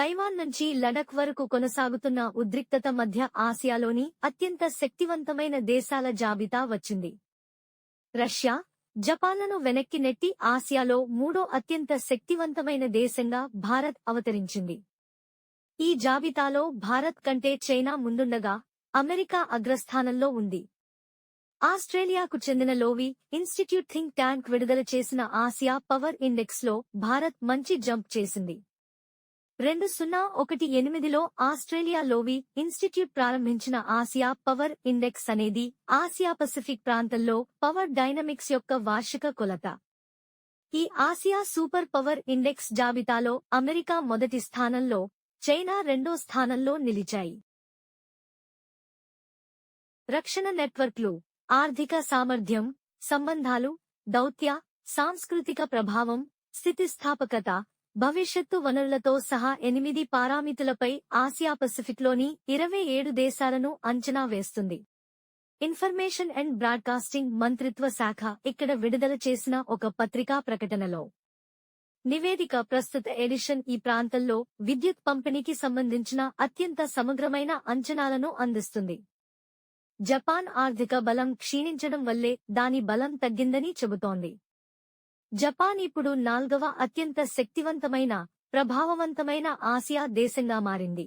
Taiwan నుంచి లడక్ వరకు కొనసాగుతున్న ఉద్రిక్తత మధ్య ఆసియాలోని అత్యంత శక్తివంతమైన దేశాల జాబితా వచ్చింది. రష్యా జపాన్లను వెనక్కి నెట్టి ఆసియాలో మూడో అత్యంత శక్తివంతమైన దేశంగా భారత్ అవతరించింది. ఈ జాబితాలో భారత్ కంటే చైనా ముందుండగా అమెరికా అగ్రస్థానంలో ఉంది. ఆస్ట్రేలియాకు చెందిన లోవి ఇన్స్టిట్యూట్ థింక్ ట్యాంక్ విడుదల చేసిన ఆసియా పవర్ ఇండెక్స్లో భారత్ మంచి జంప్ చేసింది. రెండు సున్నా ఒకటి ఎనిమిదిలో ఆస్ట్రేలియా లోవి ఇన్స్టిట్యూట్ ప్రారంభించిన ఆసియా పవర్ ఇండెక్స్ అనేది ఆసియా పసిఫిక్ ప్రాంతంలో పవర్ డైనమిక్స్ యొక్క వార్షిక కొలత. ఈ ఆసియా సూపర్ పవర్ ఇండెక్స్ జాబితాలో అమెరికా మొదటి స్థానంలో చైనా రెండో స్థానంలో నిలిచాయి. రక్షణ నెట్వర్క్లు ఆర్థిక సామర్థ్యం సంబంధాలు దౌత్య సాంస్కృతిక ప్రభావం స్థితిస్థాపకత భవిష్యత్తు వనరులతో సహా ఎనిమిది పారామితులపై ఆసియా పసిఫిక్లోని ఇరవై ఏడు దేశాలను అంచనా వేస్తుంది. ఇన్ఫర్మేషన్ అండ్ బ్రాడ్కాస్టింగ్ మంత్రిత్వ శాఖ ఇక్కడ విడుదల చేసిన ఒక పత్రికా ప్రకటనలో. నివేదిక ప్రస్తుత ఎడిషన్ ఈ ప్రాంతంలో విద్యుత్ పంపిణీకి సంబంధించిన అత్యంత సమగ్రమైన అంచనాలను అందిస్తుంది. జపాన్ ఆర్థిక బలం క్షీణించడం వల్లే దాని బలం తగ్గిందని చెబుతోంది. జపాన్ ఇప్పుడు నాల్గవ అత్యంత శక్తివంతమైన ప్రభావవంతమైన ఆసియా దేశంగా మారింది.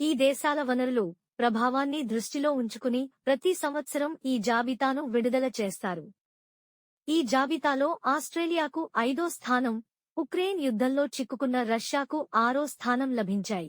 ఈ దేశాల వనరులు ప్రభావాన్ని దృష్టిలో ఉంచుకుని ప్రతి సంవత్సరం ఈ జాబితాను విడుదల చేస్తారు. ఈ జాబితాలో ఆస్ట్రేలియాకు ఐదో స్థానం ఉక్రెయిన్ యుద్ధంలో చిక్కుకున్న రష్యాకు ఆరో స్థానం లభించాయి.